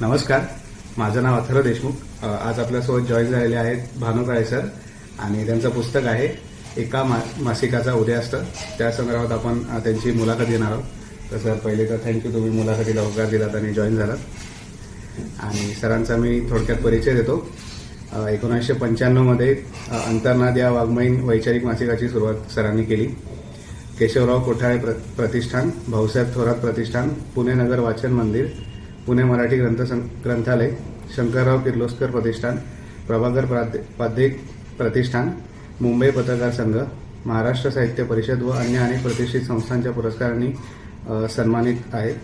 नमस्कार. माझं नाव अथर्व देशमुख. आज आपल्यासोबत जॉईन झालेले आहेत भानू काळे सर आणि त्यांचं पुस्तक आहे एका मा मासिकाचा उदय असतं त्या संदर्भात आपण त्यांची मुलाखत घेणार आहोत. तर सर पहिले तर थँक्यू तुम्ही मुलाखतीला होकार दिलात आणि जॉईन झालात. आणि सरांचा मी थोडक्यात परिचय देतो. एकोणीसशे पंच्याण्णवमध्ये अंतर्नाद या वाङ्मयीन वैचारिक मासिकाची सुरुवात सरांनी केली. केशवराव कोठाळे प्र प्रतिष्ठान भाऊसाहेब थोरात प्रतिष्ठान पुणे नगर वाचन मंदिर पुणे मराठी ग्रंथ सं- ग्रंथालय शंकरराव किर्लोस्कर प्रतिष्ठान प्रभाकर प्राध्य प्रतिष्ठान मुंबई पत्रकार संघ महाराष्ट्र साहित्य परिषद व अन्य अनेक प्रतिष्ठित संस्थांच्या पुरस्कारांनी सन्मानित आहे.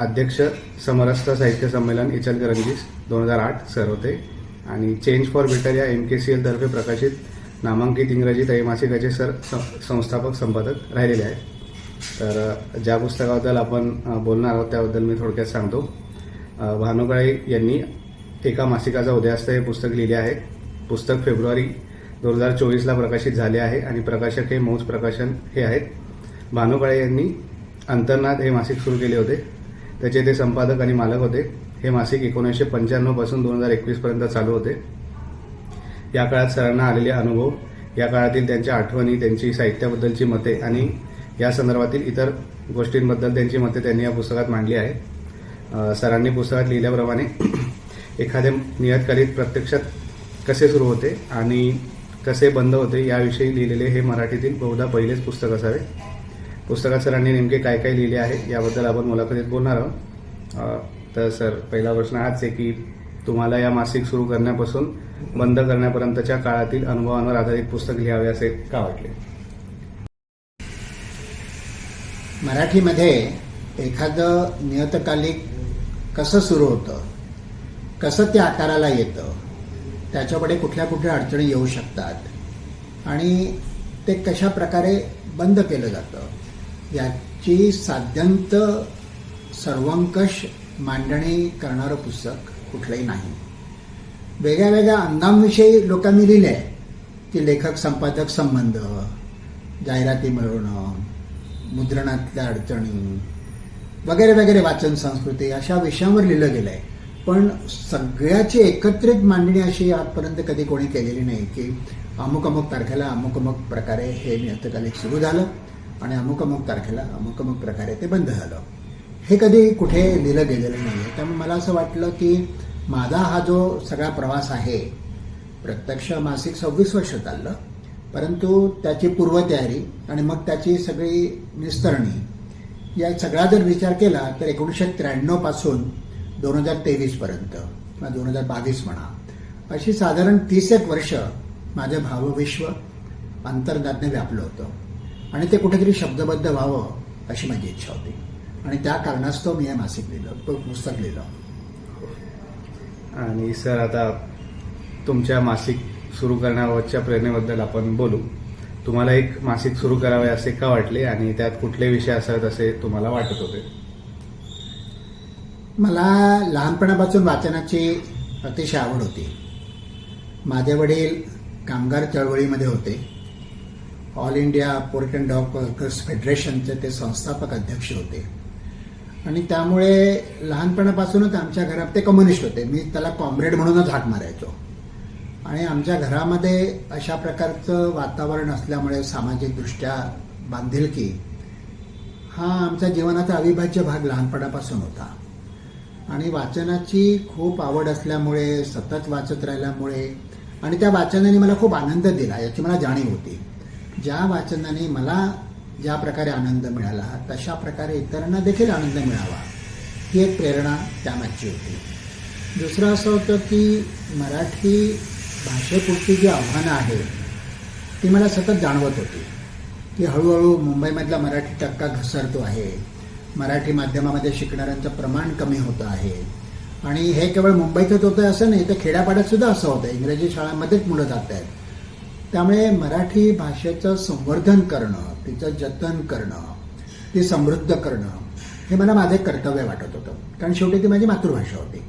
अध्यक्ष समरस्थ साहित्य संमेलन इचलकरंजी दोन हजार आठ सर होते. आणि चेंज फॉर बेटर या एम के सी एल तर्फे प्रकाशित नामांकित इंग्रजी त्रैमासिकाचे सर संस्थापक संपादक राहिलेले आहेत. तर ज्या पुस्तकाबद्दल आपण बोलणार आहोत त्याबद्दल मी थोडक्यात सांगतो. भानुकाळे यांनी एका मासिकाचा उदयास्त हे पुस्तक लिहिले आहे. पुस्तक फेब्रुवारी दोन हजार चोवीसला प्रकाशित झाले आहे आणि प्रकाशक हे मौज प्रकाशन हे आहेत. भानुकाळे यांनी अंतर्नाद हे मासिक सुरू केले होते. त्याचे ते संपादक आणि मालक होते. हे मासिक एकोणीसशे पंच्याण्णवपासून दोन हजार एकवीस पर्यंत चालू होते. या काळात सरांना आलेले अनुभव या काळातील त्यांच्या आठवणी त्यांची साहित्याबद्दलची मते आणि या संदर्भातील इतर गोष्टींबद्दल त्यांची मते त्यांनी या पुस्तकात मांडली आहे. सरांनी पुस्तकात लिहिल्याप्रमाणे एखादे नियतकालिक प्रत्यक्षात कसे सुरू होते आणि कसे बंद होते याविषयी लिहिलेले हे मराठीतील बहुधा पहिलेच पुस्तक असावे. पुस्तकात सरांनी नेमके काय काय लिहिले आहे याबद्दल आपण मुलाखतीत बोलणार आहोत. तर सर पहिला प्रश्न हाच आहे की तुम्हाला या मासिक सुरू करण्यापासून बंद करण्यापर्यंतच्या काळातील अनुभवांवर आधारित पुस्तक लिहावे असे का वाटले? मराठीमध्ये एखादं नियतकालिक कसं सुरू होतं? कसं ते आकाराला येतं? त्याच्याकडे कुठल्या कुठल्या अडचणी येऊ शकतात? आणि ते कशा प्रकारे बंद केलं जातं? याची साध्यंत सर्वंकष मांडणी करणारं पुस्तक कुठलंही नाही. वेगळ्या वेगळ्या अंगांविषयी लोकांनी लिहिले आहे की लेखक संपादक संबंध जाहिराती मिळवणं मुद्रणातल्या अडचणी वगैरे वगैरे वाचन संस्कृती अशा विषयांवर लिहिलं गेलं आहे पण सगळ्याची एकत्रित मांडणी अशी आजपर्यंत कधी कोणी केलेली नाही की अमुक अमुक तारखेला अमुक अमुक प्रकारे हे नियतकालिक सुरू झालं आणि अमुक अमुक तारखेला अमुक अमुक प्रकारे ते बंद झालं. हे कधी कुठे लिहिलं गेलेलं नाही आहे त्यामुळे मला असं वाटलं की माझा हा जो सगळा प्रवास आहे प्रत्यक्ष मासिक सव्वीस वर्ष चाललं. परंतु त्याची पूर्वतयारी आणि मग त्याची सगळी निस्तरणी. या सगळा जर विचार केला तर एकोणीसशे त्र्याण्णवपासून दोन हजार तेवीसपर्यंत किंवा दोन हजार बावीस म्हणा. अशी साधारण तीस एक वर्ष माझं भावविश्व अंतर्गातने व्यापलं होतं. आणि ते कुठेतरी शब्दबद्ध व्हावं अशी माझी इच्छा होती. आणि त्या कारणास्तव मी हे मासिक लिहिलं तो पुस्तक लिहिलं. आणि सर आता तुमच्या मासिक सुरू करण्याबाबतच्या प्रेरणेबद्दल आपण बोलू. तुम्हाला एक मासिक सुरू करावे असे का वाटले आणि त्यात कुठले विषय असावेत असे तुम्हाला वाटत होते? मला लहानपणापासून वाचनाची अतिशय आवड होती. माझे वडील कामगार चळवळीमध्ये होते. All India port and dock workers फेडरेशनचे ते संस्थापक अध्यक्ष होते. आणि त्यामुळे लहानपणापासूनच आमच्या घरात ते कम्युनिस्ट होते. मी त्याला कॉम्रेड म्हणूनच हाक मारायचो. आणि आमच्या घरामध्ये अशा प्रकारचं वातावरण असल्यामुळे सामाजिकदृष्ट्या बांधिलकी हा आमच्या जीवनाचा अविभाज्य भाग लहानपणापासून होता. आणि वाचनाची खूप आवड असल्यामुळे सतत वाचत राहिल्यामुळे आणि त्या वाचनाने मला खूप आनंद दिला याची मला जाणीव होती. ज्या वाचनाने मला ज्या प्रकारे आनंद मिळाला तशा प्रकारे इतरांना देखील आनंद मिळावा ही एक प्रेरणा त्यामागची होती. दुसरं असं होतं की मराठी भाषेपुरती जी आव्हानं आहेत ती मला सतत जाणवत होती. की हळूहळू मुंबईमधला मराठी टक्का घसरतो आहे. मराठी माध्यमामध्ये शिकणाऱ्यांचं प्रमाण कमी होतं आहे. आणि हे केवळ मुंबईतच होतं असं नाही तर खेड्यापाड्यात सुद्धा असं होतं इंग्रजी शाळांमध्येच मुलं जात आहेत त्यामुळे मराठी भाषेचं संवर्धन करणं तिचं जतन करणं ती समृद्ध करणं हे मला माझे कर्तव्य वाटत होतं. कारण शेवटी ती माझी मातृभाषा होती.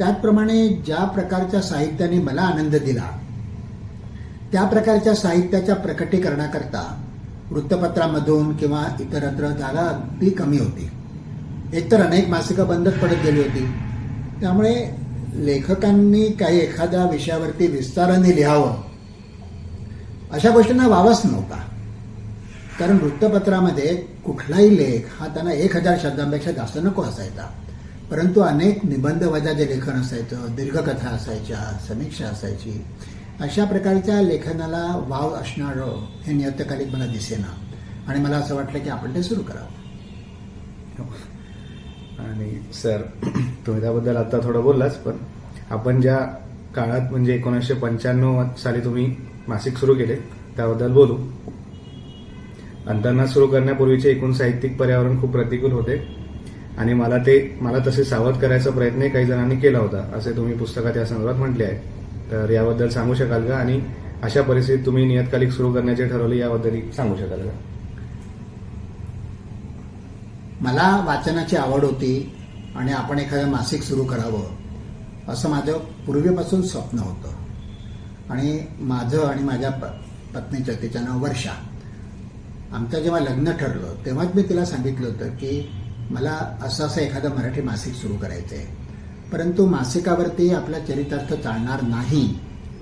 त्याचप्रमाणे ज्या प्रकारच्या साहित्याने मला आनंद दिला त्या प्रकारच्या साहित्याच्या प्रकटीकरणाकरता वृत्तपत्रामधून किंवा इतरत्र जागा अगदी कमी होती. एकतर अनेक मासिकं बंदच पडत गेली होती. त्यामुळे लेखकांनी काही एखाद्या विषयावरती विस्ताराने लिहावं अशा गोष्टींना वावच नव्हता. कारण वृत्तपत्रामध्ये कुठलाही लेख हा त्यांना एक हजार शब्दांपेक्षा जास्त नको असायचा. परंतु अनेक निबंध वजा जे लेखन असायचं दीर्घकथा असायच्या समीक्षा असायची अशा प्रकारच्या लेखनाला वाव असणारं हे नियतकालिक मला दिसेना. आणि मला असं वाटलं की आपण ते सुरू करावं. आणि सर तुम्ही त्याबद्दल आता थोडं बोललाच पण आपण ज्या काळात म्हणजे एकोणीसशे पंच्याण्णव साली तुम्ही मासिक सुरू केले त्याबद्दल बोलू. अंतर्नाद सुरू करण्यापूर्वीचे एकूण साहित्यिक पर्यावरण खूप प्रतिकूल होते. आणि मला ते मला तसे सावध करायचा प्रयत्नही काही जणांनी केला होता. असे तुम्ही पुस्तकात या संदर्भात म्हटले आहे. तर याबद्दल सांगू शकाल का? आणि अशा परिस्थितीत तुम्ही नियतकालिक सुरू करण्याचे ठरवले याबद्दल सांगू शकाल का? मला वाचनाची आवड होती आणि आपण एखादं मासिक सुरू करावं असं माझं पूर्वीपासून स्वप्न होतं. आणि माझं आणि माझ्या प पत्नीचं तिचं नाव वर्षा. आमचं जेव्हा लग्न ठरलं तेव्हाच मी तिला सांगितलं होतं की मला असं असं एखादं मराठी मासिक सुरू करायचं आहे परंतु मासिकावरती आपला चरितार्थ चालणार नाही.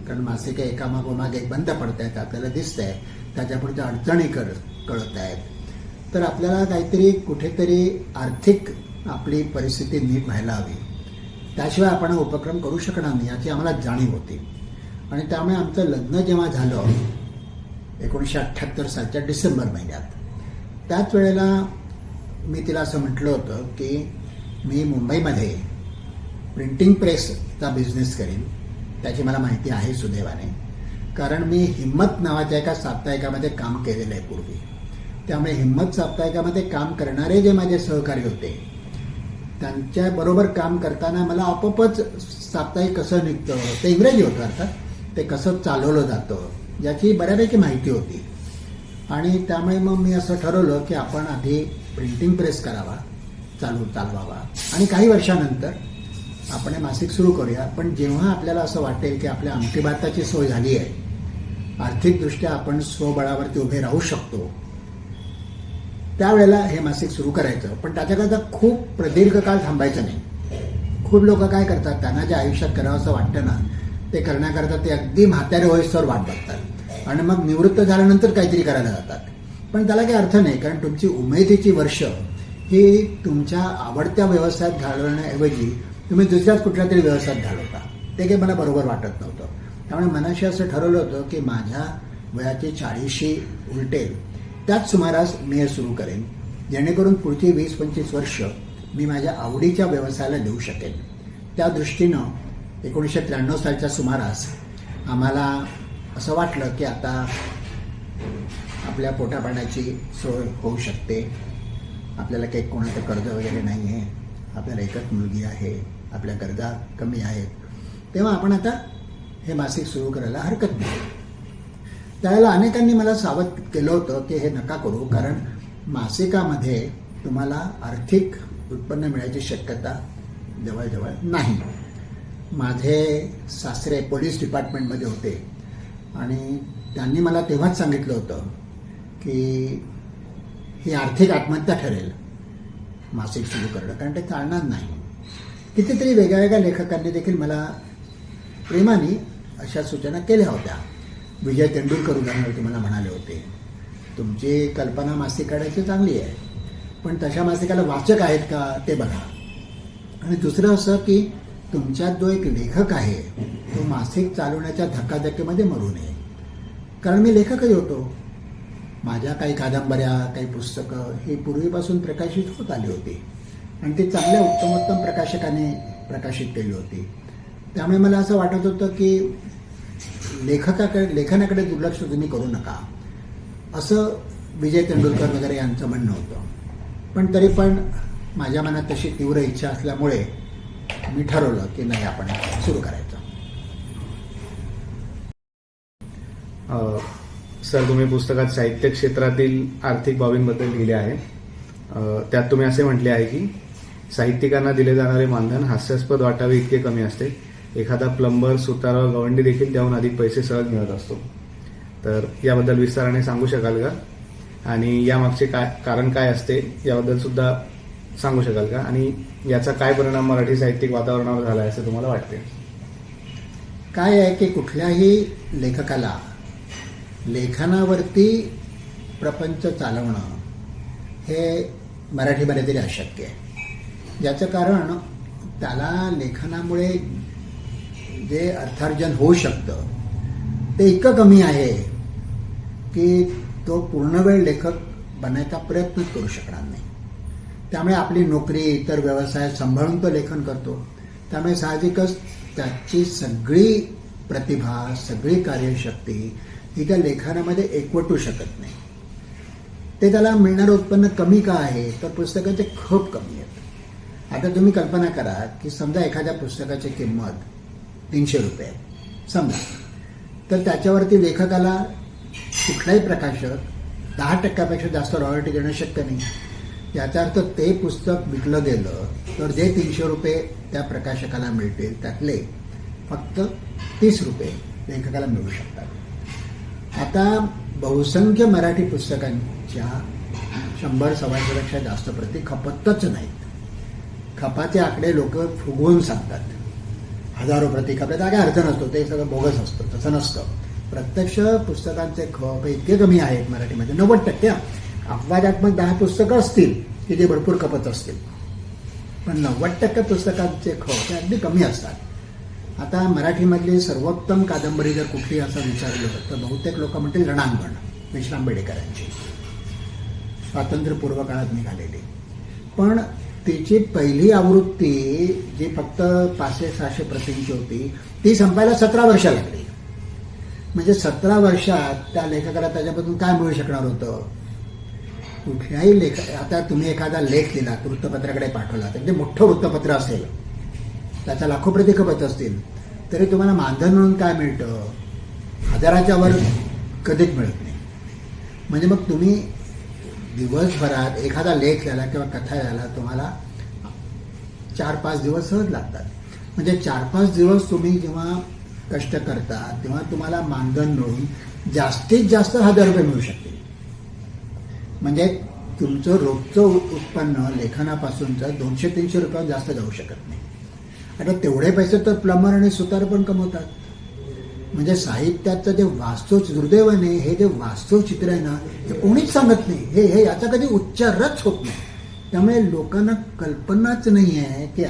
कारण मासिकं एकामागोमाग एक बंद पडत आहेत आपल्याला दिसत आहे त्याच्या पुढच्या अडचणी कळ कळत आहेत तर आपल्याला काहीतरी कुठेतरी आर्थिक आपली परिस्थिती नीट व्हायला हवी. त्याशिवाय आपण उपक्रम करू शकणार नाही याची आम्हाला जाणीव होती. आणि त्यामुळे आमचं लग्न जेव्हा झालं एकोणीसशे अठ्ठ्याहत्तर सालच्या डिसेंबर महिन्यात त्याच वेळेला मी तिला असं म्हटलं होतं की मी मुंबईमध्ये प्रिंटिंग प्रेसचा बिझनेस करीन त्याची मला माहिती आहे सुदैवाने. कारण मी हिम्मत नावाच्या एका साप्ताहिकामध्ये काम केलेलं आहे पूर्वी. त्यामुळे हिम्मत साप्ताहिकामध्ये काम करणारे जे माझे सहकारी होते त्यांच्याबरोबर काम करताना मला आपोआपच साप्ताहिक कसं निघतं ते इंग्रजी होतं अर्थात ते कसं चालवलं जातं याची बऱ्यापैकी माहिती होती. आणि त्यामुळे मग मी असं ठरवलं की आपण आधी प्रिंटिंग प्रेस करावा चालू चालवावा. आणि काही वर्षानंतर आपण हे मासिक सुरू करूया. पण जेव्हा आपल्याला असं वाटेल की आपल्या आमटीभाताची सोय झाली आहे आर्थिकदृष्ट्या आपण स्वबळावरती उभे राहू शकतो त्यावेळेला हे मासिक सुरू करायचं. पण त्याच्याकरता खूप प्रदीर्घ काळ थांबायचं नाही. खूप लोक काय करतात त्यांना जे आयुष्यात करावं असं वाटतं ना ते करण्याकरता ते अगदी म्हातारे होईस्तवर वाट बघतात. आणि मग निवृत्त झाल्यानंतर काहीतरी करायला जातात. पण त्याला काही अर्थ नाही कारण तुमची उमेदीची वर्ष ही तुमच्या आवडत्या व्यवसायात घालवण्याऐवजी तुम्ही दुसऱ्याच कुठल्या तरी व्यवसायात घालवता. ते काही मला बरोबर वाटत नव्हतं. त्यामुळे मनाशी असं ठरवलं होतं की माझ्या वयाचे चाळीशी उलटेल त्याच सुमारास मी हे सुरू करेन. जेणेकरून पुढची वीस पंचवीस वर्ष मी माझ्या आवडीच्या व्यवसायाला देऊ शकेन. त्या दृष्टीनं एकोणीसशे त्र्याण्णव सालच्या सुमारास आम्हाला असं वाटलं की आता आपल्या पोटापाण्याची सोय होऊ शकते. आपल्याला काही कोणाचं कर्ज वगैरे नाही आहे आपल्याला एकच मुलगी आहे. आपल्या गरजा कमी आहेत. तेव्हा आपण आता हे मासिक सुरू करायला हरकत नाही. त्यावेळेला अनेकांनी मला सावध केलं होतं की हे नका करू कारण मासिकामध्ये तुम्हाला आर्थिक उत्पन्न मिळायची शक्यता जवळजवळ नाही. माझे सासरे पोलीस डिपार्टमेंटमध्ये होते आणि त्यांनी मला तेव्हाच सांगितलं होतं की ही आर्थिक आत्महत्या ठरेल. मासिक सुरू करणं. कारण ते चालणार नाही. कितीतरी वेगळ्या वेगळ्या लेखकांनी देखील मला प्रेमाने अशा सूचना केल्या होत्या. विजय तेंडुलकर उदाहरणार्थ मला म्हणाले होते तुमची कल्पना मासिक काढायची चांगली आहे पण तशा मासिकाला वाचक आहेत का ते बघा. आणि दुसरं असं की तुमच्यात जो एक लेखक आहे तो मासिक चालवण्याच्या धक्काधक्कीमध्ये मरू नये. कारण मी लेखकही होतो. माझ्या काही कादंबऱ्या काही पुस्तकं ही पूर्वीपासून प्रकाशित होत आली होती. आणि ती चांगल्या उत्तमोत्तम प्रकाशकाने प्रकाशित केली होती. त्यामुळे मला असं वाटत होतं की लेखकाकडे लेखनाकडे दुर्लक्ष तुम्ही करू नका. असं विजय तेंडुलकर वगैरे यांचं म्हणणं होतं. पण तरी पण माझ्या मनात तशी तीव्र इच्छा असल्यामुळे मी ठरवलं की नाही आपण सुरू करायचं. सर तुम्ही पुस्तकात साहित्य क्षेत्रातील आर्थिक बाबींबद्दल लिहिले आहे. त्यात तुम्ही असे म्हटले आहे की साहित्यिकांना दिले जाणारे मानधन हास्यास्पद वाटावे इतके कमी असते. एखादा प्लंबर सुतार व गवंडी देखील त्याहून अधिक पैसे सहज मिळत असतो. तर याबद्दल विस्ताराने सांगू शकाल का? आणि यामागचे काय कारण काय असते याबद्दल सुद्धा सांगू शकाल का? आणि याचा काय परिणाम मराठी साहित्यिक वातावरणावर झाला आहे असं तुम्हाला वाटते काय आहे की कुठल्याही लेखकाला लेखनावरती प्रपंच चालवणं हे मराठीमध्ये तरी अशक्य आहे. ज्याचं कारण त्याला लेखनामुळे जे अर्थार्जन होऊ शकतं ते इतकं कमी आहे की तो पूर्णवेळ लेखक बनायचा प्रयत्नच करू शकणार नाही. त्यामुळे आपली नोकरी इतर व्यवसाय सांभाळून तो लेखन करतो. त्यामुळे साहजिकच त्याची सगळी प्रतिभा सगळी कार्यशक्ती ही त्या लेखनामध्ये एकवटू शकत नाही. ते त्याला मिळणारं उत्पन्न कमी का आहे तर पुस्तकाचे खप कमी आहेत. आता तुम्ही कल्पना करा की समजा एखाद्या पुस्तकाची किंमत तीनशे रुपये समजा. तर त्याच्यावरती लेखकाला कुठलाही प्रकाशक दहा टक्क्यापेक्षा जास्त रॉयल्टी देणं शक्य नाही. याचा अर्थ ते पुस्तक विकलं गेलं तर जे तीनशे रुपये त्या प्रकाशकाला मिळतील त्यातले फक्त तीस रुपये लेखकाला मिळू शकतात. आता बहुसंख्य मराठी पुस्तकांच्या शंभर सव्वाशेपेक्षा जास्त प्रती खपतच नाहीत. खपाचे आकडे लोक फुगवून सांगतात. हजारो प्रती खपले तर काय अर्थ नसतो ते सगळं बोगस असतं तसं नसतं. प्रत्यक्ष पुस्तकांचे खप इतके कमी आहेत मराठीमध्ये नव्वद टक्के. अपवादात्मक दहा पुस्तकं असतील की ते भरपूर खपत असतील. पण नव्वद टक्के पुस्तकांचे खप हे अगदी कमी असतात. आता मराठीमधली सर्वोत्तम कादंबरी जर कुठली असं विचारलं तर बहुतेक लोक म्हणतील रणांगण विश्राम बेडेकरांची. स्वातंत्र्यपूर्व काळात निघालेली. पण तिची पहिली आवृत्ती जी फक्त पाचशे सहाशे प्रतींची होती ती संपायला सतरा वर्ष लागली. म्हणजे सतरा वर्षात त्या लेखकाला त्याच्यापासून काय मिळू शकणार होतं? कुठल्याही लेख आता तुम्ही एखादा लेख लिहिला वृत्तपत्राकडे पाठवला तर ते मोठं वृत्तपत्र असेल. त्याचा लाखो प्रती खपत असतील. तरी तुम्हाला मानधन म्हणून काय मिळतं? हजाराच्या वर कधीच मिळत नाही. म्हणजे मग तुम्ही दिवसभरात एखादा लेख लिहायला किंवा कथा लिहायला तुम्हाला चार पाच दिवस सहज लागतात. म्हणजे चार पाच दिवस तुम्ही जेव्हा कष्ट करता तेव्हा तुम्हाला मानधन मिळून जास्तीत जास्त हजार रुपये मिळू शकतील. म्हणजे तुमचं रोजचं उत्पन्न लेखनापासूनचं दोनशे तीनशे रुपयात जास्त जाऊ शकत नाही. आता तेवढे पैसे तर प्लंबर आणि सुतार पण कमवतात. म्हणजे साहित्याचं जे वास्तव दुर्दैवाने हे जे वास्तव चित्र आहे ना ते कोणीच सांगत नाही. हे हे याचा कधी उच्चारच होत नाही. त्यामुळे लोकांना कल्पनाच नाही आहे की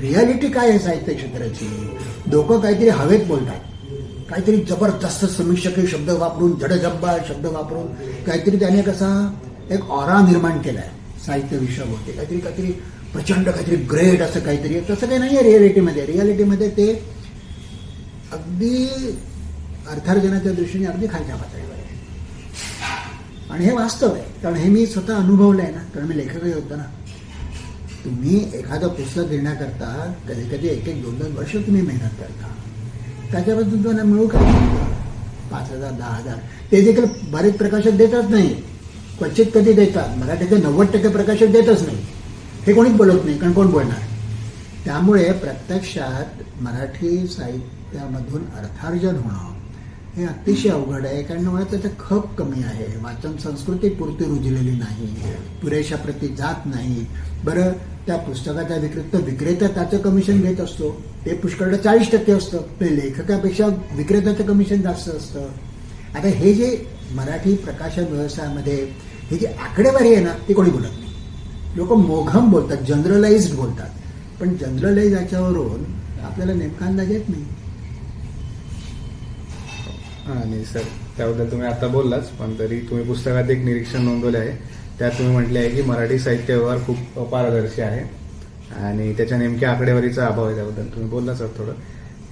रियालिटी काय आहे साहित्य क्षेत्राची. लोक काहीतरी हवेत बोलतात. काहीतरी जबरदस्त समीक्षकी शब्द वापरून जडजब्बा शब्द वापरून काहीतरी त्याने कसा एक ऑरा निर्माण केला आहे साहित्य विषयावरती काहीतरी काहीतरी प्रचंड काहीतरी ग्रेट असं काहीतरी तसं काही नाही आहे रियालिटीमध्ये रियालिटीमध्ये ते अगदी अर्थार्जनाच्या दृष्टीने अगदी खालच्या पातळीवर आहे. आणि हे वास्तव आहे. कारण हे मी स्वतः अनुभवलं आहे ना. कारण मी लेखकही होतो ना. तुम्ही एखादं पुस्तक लिहिण्याकरता कधी कधी एक एक दोन दोन वर्ष तुम्ही मेहनत करता. त्याच्याबद्दल तुम्हाला मिळू का? पाच हजार दहा हजार. ते देखील बरेच प्रकाशक देतच नाही. क्वचित कधी देतात. मराठीचे नव्वद टक्के प्रकाशक देतच नाही. हे कोणीच बोलत नाही कारण कोण बोलणार? त्यामुळे प्रत्यक्षात मराठी साहित्यामधून अर्थार्जन होणं हे अतिशय अवघड आहे कारण मला त्याचा खप कमी आहे. वाचन संस्कृती पुरती रुजलेली नाही पुरेशा प्रती जात नाही. बरं त्या पुस्तकाचा विक्रेता विक्रेता त्याचं कमिशन घेत असतो. ते पुष्कळ चाळीस टक्के असतं. ते लेखकापेक्षा विक्रेत्याचं कमिशन जास्त असतं. आता हे जे मराठी प्रकाशन व्यवसायामध्ये ही जी आकडेवारी आहे ना ती कोणी बोलत नाही. लोक मोघम बोलतात जनरलाइज्ड बोलतात. पण जनरलाइज याच्यावरून आपल्याला नेमका अंदाज येत नाही. आणि सर त्याबद्दल तुम्ही आता बोललाच पण तरी तुम्ही पुस्तकात एक निरीक्षण नोंदवले आहे. त्यात तुम्ही म्हटले आहे की मराठी साहित्य व्यवहार खूप अपारदर्शी आहे. आणि त्याच्या नेमक्या आकडेवारीचा अभाव आहे त्याबद्दल. तुम्ही बोललाच सर थोडं.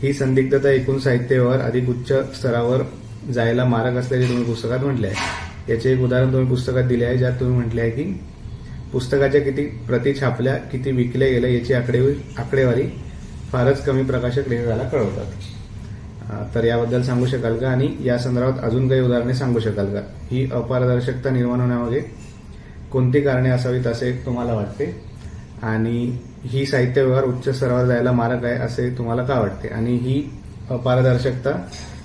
ही संदिग्धता एकूण साहित्य व्यवहार अधिक उच्च स्तरावर जायला मारक असल्याचे तुम्ही पुस्तकात म्हटले आहे याचे एक उदाहरण तुम्ही पुस्तकात दिले आहे ज्यात तुम्ही म्हटले आहे की पुस्तकाच्या किती प्रती छापल्या किती विकल्या गेल्या याची आकडेवारी आकडेवारी फारच कमी प्रकाशक लेखकाला कळवतात. तर याबद्दल सांगू शकाल का? आणि या संदर्भात अजून काही उदाहरणे सांगू शकाल का? ही अपारदर्शकता निर्माण होण्यामागे कोणती कारणे असावीत असे तुम्हाला वाटते? आणि ही साहित्य व्यवहार उच्च स्तरावर जायला मारक आहे असे तुम्हाला का वाटते? आणि ही अपारदर्शकता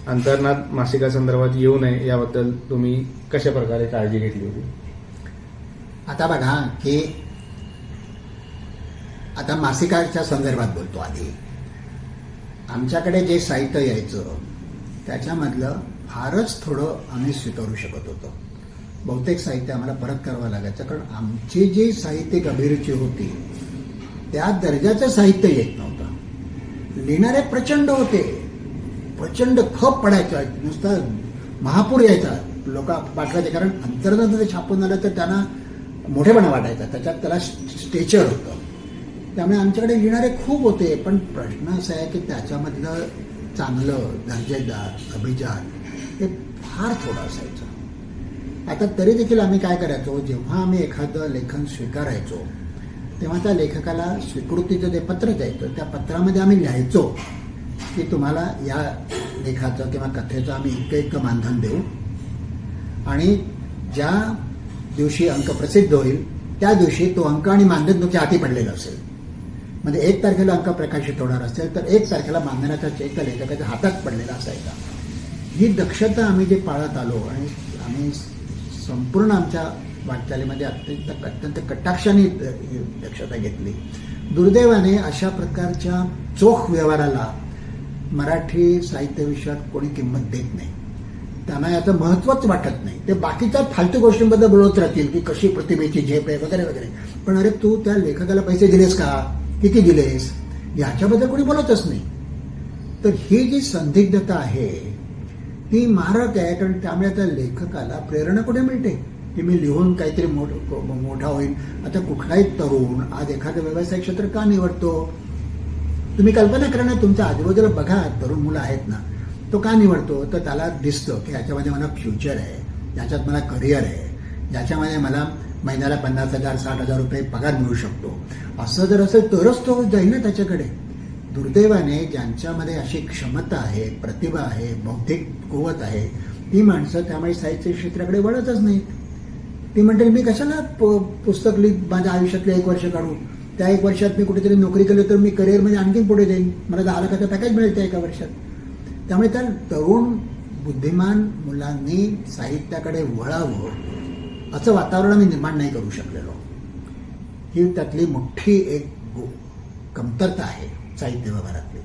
अंतर्नाद मासिकासंदर्भात येऊ नये याबद्दल तुम्ही कशा प्रकारे काळजी घेतली होती? आता बघा की आता मासिकाच्या संदर्भात बोलतो आधी. आमच्याकडे जे साहित्य यायचं त्याच्यामधलं फारच थोडं आम्ही स्वीकारू शकत होतो. बहुतेक साहित्य आम्हाला परत करावं लागायचं कारण आमची जी साहित्यिक अभिरुची होती त्या दर्जाचं साहित्य येत नव्हतं. लिहिणारे प्रचंड होते. प्रचंड खप पडायचा नुसता महापूर यायचा लोक पाठवायचे कारण अंतर्गत छापून आलं तर त्यांना मोठेपणा वाटायचा त्याच्यात त्याला स्टेचर होतं. त्यामुळे आमच्याकडे लिहिणारे खूप होते पण प्रश्न असा आहे की त्याच्यामधलं चांगलं दर्जेदार अभिजात हे फार थोडं असायचं. आता तरी देखील आम्ही काय करायचो जेव्हा आम्ही एखादं लेखन स्वीकारायचो तेव्हा त्या लेखकाला स्वीकृतीचं जे पत्र द्यायचं त्या पत्रामध्ये आम्ही लिहायचो की तुम्हाला या लेखाचं किंवा कथेचं आम्ही इतकं इतकं मानधन देऊ. आणि ज्या दिवशी अंक प्रसिद्ध होईल त्या दिवशी तो अंक आणि मानधन तुमच्या हाती पडलेला असेल. म्हणजे एक तारखेला अंक प्रकाशित होणार असेल तर एक तारखेला मानधनाचा चेक त्या लेखकाच्या हातात पडलेला असायचा. ही दक्षता आम्ही जे पाळत आलो आणि आम्ही संपूर्ण आमच्या वाटचालीमध्ये अत्यंत अत्यंत कटाक्षाने दक्षता घेतली. दुर्दैवाने अशा प्रकारच्या चोख व्यवहाराला मराठी साहित्य विषयात कोणी किंमत देत नाही. त्यांना याचं महत्वच वाटत नाही. ते बाकीच्या फालतू गोष्टींबद्दल बोलत राहतील की कशी प्रतिमेची झेप आहे वगैरे वगैरे. पण अरे तू त्या लेखकाला पैसे दिलेस का? किती दिलेस? याच्याबद्दल कोणी बोलतच नाही. तर ही जी संदिग्धता आहे ती मारक आहे कारण त्यामुळे त्या लेखकाला प्रेरणा कुठे मिळते? की मी लिहून काहीतरी मोठ मोठा होईल आता कुठलाही तरुण आज एखादं व्यवसाय क्षेत्र का निवडतो? तुम्ही कल्पना करा ना तुमच्या आजूबाजूला बघा तरुण मुलं आहेत ना. तो का निवडतो? तर त्याला दिसतं की याच्यामध्ये मला फ्युचर आहे याच्यात मला करिअर आहे याच्यामध्ये मला महिन्याला पन्नास हजार साठ हजार रुपये पगार मिळू शकतो. असं जर असेल तरच तो जाईल ना त्याच्याकडे. दुर्दैवाने ज्यांच्यामध्ये अशी क्षमता आहे प्रतिभा आहे बौद्धिक कुवत आहे ती माणसं त्यामुळे साहित्य क्षेत्राकडे वळतच नाहीत. ती म्हणते मी कशाला प- पुस्तक लिहित माझ्या आयुष्यातले एक वर्ष काढू? त्या एक वर्षात मी कुठेतरी नोकरी केली तर मी करिअरमध्ये आणखीन पुढे जाईन. मला दहा लाखाचं पॅकेज मिळेल त्या एका वर्षात. त्यामुळे त्या तरुण बुद्धिमान मुलांनी साहित्याकडे वळावं असं वातावरण आम्ही निर्माण नाही करू शकलेलो. ही त्यातली मोठी एक गो- कमतरता आहे साहित्य व्यवहारातली.